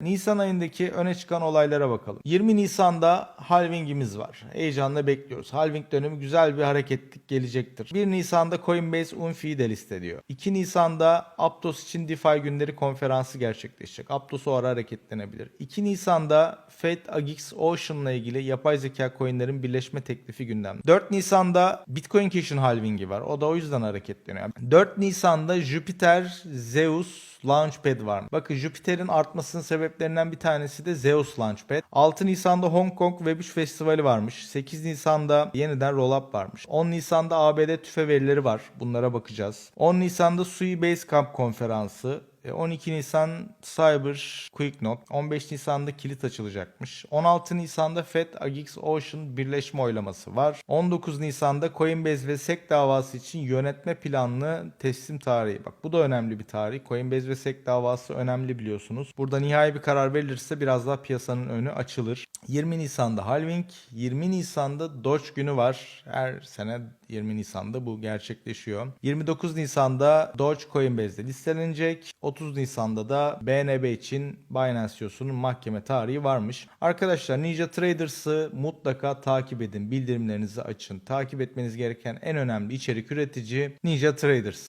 Nisan ayındaki öne çıkan olaylara bakalım. 20 Nisan'da halvingimiz var. Heyecanla bekliyoruz. Halving dönemi güzel bir hareketlik gelecektir. 1 Nisan'da Coinbase Unfi'yi de listeliyor. 2 Nisan'da Aptos için DeFi günleri konferansı gerçekleşecek. Aptos o ara hareketlenebilir. 2 Nisan'da Fed Agix Ocean'la ilgili yapay zeka coinlerin birleşme teklifi gündemde. 4 Nisan'da Bitcoin Cash'in halvingi var. O da o yüzden hareketleniyor. 4 Nisan'da Jupiter Zeus Launchpad var. Bakın Jupiter'in artmasının sebeplerinden bir tanesi de Zeus Launchpad. 6 Nisan'da Hong Kong Web3 Festivali varmış. 8 Nisan'da yeniden Rollup varmış. 10 Nisan'da ABD tüfe verileri var. Bunlara bakacağız. 10 Nisan'da Sui Basecamp konferansı. E, 12 Nisan Cyber Quick Note. 15 Nisan'da kilit açılacakmış. 16 Nisan'da Fed Agix Ocean birleşme oylaması var. 19 Nisan'da Coinbase ve SEC davası için yönetme planlı teslim tarihi. Bak bu da önemli bir tarih. Coinbase ve SEC davası önemli biliyorsunuz. Burada nihai bir karar verilirse biraz daha piyasanın önü açılır. 20 Nisan'da halving, 20 Nisan'da Doge günü var. Her sene 20 Nisan'da bu gerçekleşiyor. 29 Nisan'da Doge Coinbase'de listelenecek. 30 Nisan'da da BNB için Binance CEO'sunun mahkeme tarihi varmış. Arkadaşlar Ninja Traders'ı mutlaka takip edin. Bildirimlerinizi açın. Takip etmeniz gereken en önemli içerik üretici Ninja Traders.